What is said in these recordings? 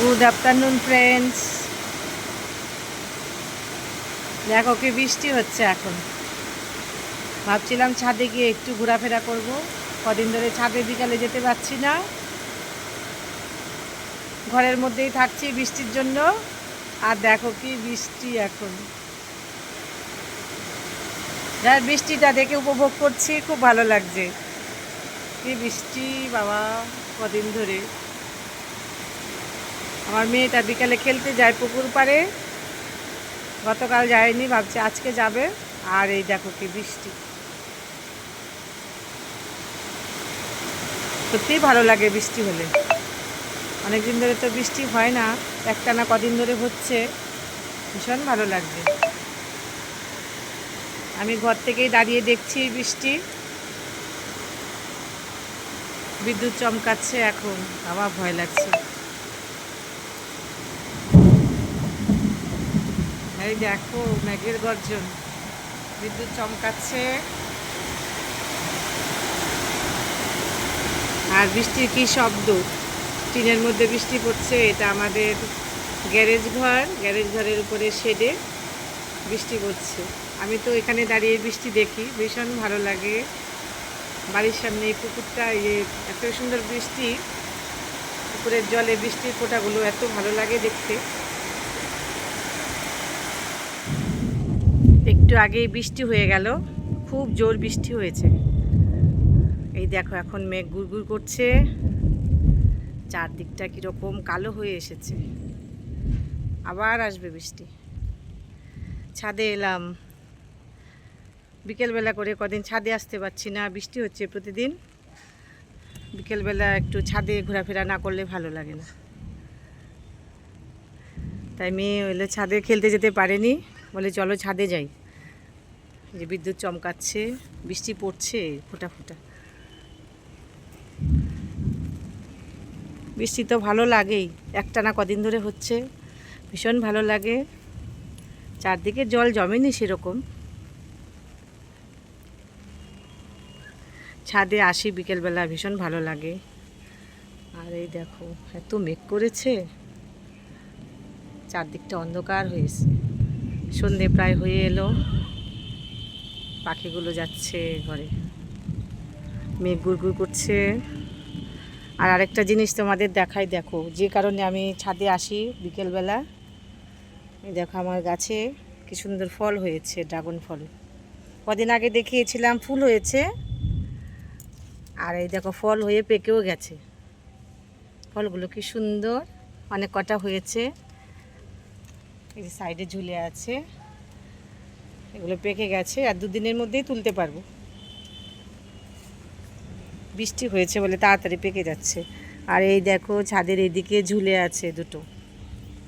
Good afternoon friends দেখো কি বৃষ্টি হচ্ছে এখন। ভাবছিলাম ছাদে গিয়ে একটু ঘোরাফেরা করব। কদিন ধরে ছাদে বিকালে যেতে পারছি না। ঘরের মধ্যেই থাকছি বৃষ্টির জন্য। আর দেখো কি বৃষ্টি এখন। যার বৃষ্টিটা দেখে উপভোগ করছি, খুব ভালো লাগছে। কি বৃষ্টি, বাবা, কদিন ধরে। আমার মেয়েটা বিকালে খেলতে যায় পুকুর পাড়ে। গতকাল যায়নি, ভাবছি আজকে যাবে। আর এই দেখো কি বৃষ্টি। সত্যিই ভালো লাগে বৃষ্টি হলে। অনেক দিন ধরে তো বৃষ্টি হয় না, একটা না কদিন ধরে হচ্ছে। ভীষণ ভালো লাগবে আমি ঘর থেকেই দাঁড়িয়ে দেখছি বৃষ্টি। বিদ্যুৎ চমকাচ্ছে এখন আমার ভয় লাগছে। এই দেখো মেঘের গর্জন। বিদ্যুৎ চমকাচ্ছে। আর বৃষ্টির কি শব্দ? টিনের মধ্যে বৃষ্টি পড়ছে, এটা আমাদের গ্যারেজ ঘর। গ্যারেজ ঘরের উপরে শেডে বৃষ্টি পড়ছে। আমি তো এখানে দাঁড়িয়ে বৃষ্টি দেখি, ভীষণ ভালো লাগে। বাড়ির সামনে এই পুকুরটা ইয়ে এত সুন্দর বৃষ্টি। পুকুরের জলে বৃষ্টির ফোঁটাগুলো এত ভালো লাগে দেখতে। একটু আগেই বৃষ্টি হয়ে গেল। খুব জোর বৃষ্টি হয়েছে। এই দেখো, এখন মেঘ গুড়গুড় করছে। চারদিকটা কীরকম কালো হয়ে এসেছে। আবার আসবে বৃষ্টি। ছাদে এলাম। বিকেলবেলা করে কদিন ছাদে আসতে পারছি না, বৃষ্টি হচ্ছে প্রতিদিন। বিকেলবেলা একটু ছাদে ঘোরাফেরা না করলে ভালো লাগে না। তাই মেয়ে এলে ছাদে খেলতে যেতে পারেনি। বলে, চলো ছাদে যাই। যে বিদ্যুৎ চমকাচ্ছে, বৃষ্টি পড়ছে, ফোটা ফোটা। বৃষ্টি তো ভালো লাগেই একটা না কদিন ধরে হচ্ছে, ভীষণ ভালো লাগে। চারদিকে জল জমেনি সেরকম। ছাদে আসি বিকেলবেলা, ভীষণ ভালো লাগে। আর এই দেখো, এত মেঘ করেছে। চারদিকটা অন্ধকার হয়েছে সন্ধে প্রায় হয়ে এলো। পাখিগুলো যাচ্ছে ঘরে। মেঘ গুড় করছে। আর আরেকটা জিনিস তোমাদের দেখাই, দেখো, যে কারণে আমি ছাদে আসি বিকেলবেলা। দেখো আমার গাছে কি সুন্দর ফল হয়েছে, ড্রাগন ফল। কদিন আগে দেখিয়েছিলাম ফুল হয়েছে, আর এই দেখো ফল হয়ে পেকেও গেছে। ফলগুলো কি সুন্দর, অনেক কটা হয়েছে। এই যে সাইডে ঝুলে আছে। এগুলো পেকে গেছে আর দুদিনের মধ্যেই তুলতে পারব। বৃষ্টি হয়েছে বলে তাড়াতাড়ি পেকে যাচ্ছে। আর এই দেখো ছাদের এদিকে ঝুলে আছে দুটো।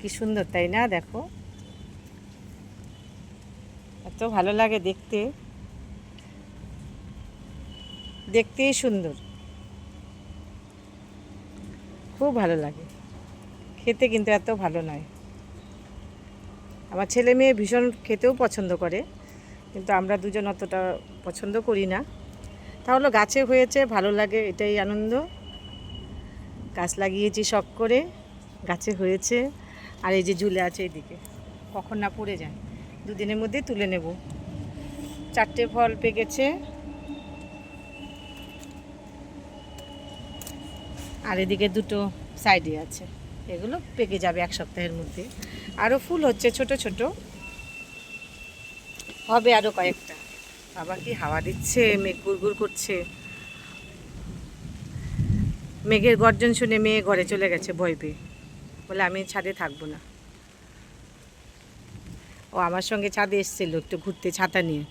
কি সুন্দর, তাই না? দেখো। এত ভালো লাগে দেখতে। দেখতেই সুন্দর। খুব ভালো লাগে। খেতে কিন্তু এত ভালো নয়। আমার ছেলে মেয়ে ভীষণ খেতেও পছন্দ করে, কিন্তু আমরা দুজন অতটা পছন্দ করি না। তাহলে গাছে হয়েছে, ভালো লাগে, এটাই আনন্দ। গাছ লাগিয়েছি শখ করে, গাছে হয়েছে, আর এই যে ঝুলে আছে এদিকে। কখন না পড়ে যায়, দুদিনের মধ্যে তুলে নেব। চারটে ফল পেকেছে। আর এদিকে দুটো সাইডে আছে। এগুলো পেকে যাবে এক সপ্তাহের মধ্যে। আরও ফুল হচ্ছে ছোট ছোট। হবে আরও কয়েকটা। বাবা কি হাওয়া দিচ্ছে, মেঘ গুড়গুড় করছে। মেঘের গর্জন শুনে মেয়ে ঘরে চলে গেছে ভয় পেয়ে। বলে, আমি ছাদে থাকব না। ও আমার সঙ্গে ছাদে এসেছিল একটু ঘুরতে ছাতা নিয়ে।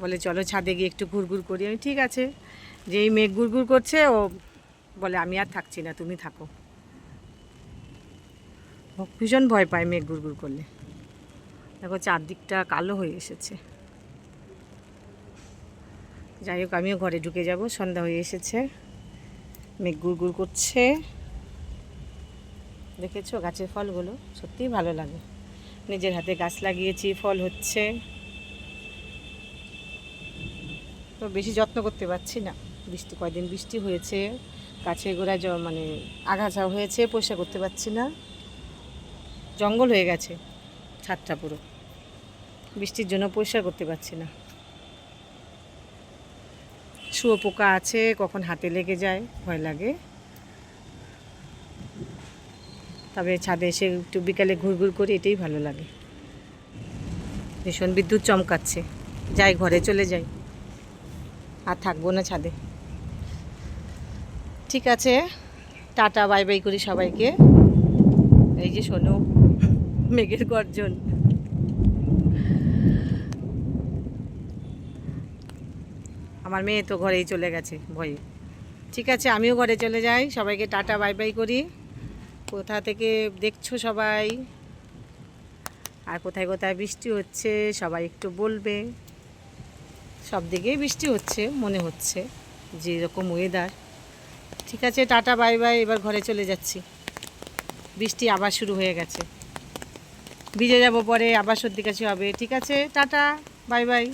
বলে, চলো ছাদে গিয়ে একটু ঘুরঘুর করি। আমি, ঠিক আছে। যেই মেঘ গুড়গুড় করছে, ও বলে, আমি আর থাকছি না, তুমি থাকো। ভীষণ ভয় পায় মেঘ গুড়গুড় করলে। দেখো চারদিকটা কালো হয়ে এসেছে। যাই হোক, আমিও ঘরে ঢুকে যাব। সন্ধ্যা হয়ে এসেছে। মেঘ গুড় গুড় করছে। দেখেছ গাছের ফলগুলো? সত্যিই ভালো লাগে। নিজের হাতে গাছ লাগিয়েছি, ফল হচ্ছে। তো বেশি যত্ন করতে পারছি না। বৃষ্টি, কয়দিন বৃষ্টি হয়েছে, গাছে গোড়ায় মানে আগাছা হয়েছে, পরিষ্কার করতে পারছি না। জঙ্গল হয়ে গেছে, ছাদটা পুরো। বৃষ্টির জন্য পরিষ্কার করতে পারছি না। শুয়ো পোকা আছে, কখন হাতে লেগে যায়, ভয় লাগে। তবে ছাদে এসে একটু বিকালে ঘুরঘুর করে, এটাই ভালো লাগে। ভীষণ বিদ্যুৎ চমকাচ্ছে, যাই ঘরে চলে যাই। আর থাকব না ছাদে। ঠিক আছে, টাটা, বাই বাই করি সবাইকে। এই যে শোনো মেঘের গর্জন। আমার মেয়ে তো ঘরেই চলে গেছে, ভয়ে। ঠিক আছে, আমিও ঘরে চলে যাই। সবাইকে টাটা, বাই বাই করি। কোথা থেকে দেখছ সবাই? আর কোথায় কোথায় বৃষ্টি হচ্ছে, সবাই একটু বলবে। সব দিকেই বৃষ্টি হচ্ছে, মনে হচ্ছে যে এরকম ওয়েদার ঠিক আছে, টাটা, বাই বাই। এবার ঘরে চলে যাচ্ছি। বৃষ্টি আবার শুরু হয়ে গেছে। ভিজে যাব পরে আবার সর্দি কাশি হবে। ঠিক আছে টাটা বাই বাই।